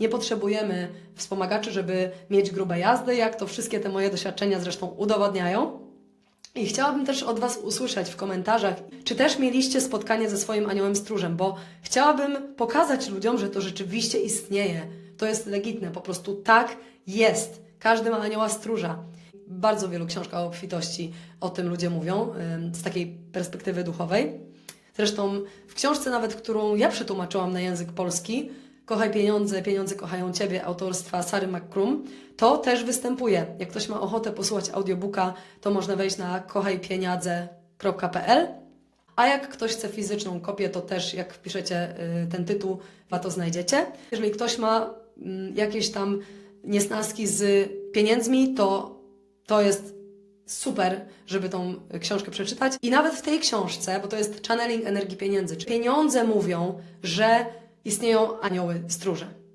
Nie potrzebujemy wspomagaczy, żeby mieć grube jazdy, jak to wszystkie te moje doświadczenia zresztą udowadniają. I chciałabym też od Was usłyszeć w komentarzach, czy też mieliście spotkanie ze swoim aniołem stróżem, bo chciałabym pokazać ludziom, że to rzeczywiście istnieje. To jest legitne, po prostu tak jest. Każdy ma anioła stróża. Bardzo wielu książkach o obfitości o tym ludzie mówią, z takiej perspektywy duchowej. Zresztą w książce nawet, którą ja przetłumaczyłam na język polski, Kochaj pieniądze, pieniądze kochają Ciebie, autorstwa Sary McCrum, to też występuje. Jak ktoś ma ochotę posłuchać audiobooka, to można wejść na kochajpieniądze.pl a jak ktoś chce fizyczną kopię, to też jak wpiszecie y, ten tytuł, to to znajdziecie. Jeżeli ktoś ma mm, jakieś tam niesnaski z pieniędzmi, to to jest super, żeby tą książkę przeczytać. I nawet w tej książce, bo to jest channeling energii pieniędzy, czy pieniądze mówią, że istnieją anioły stróże.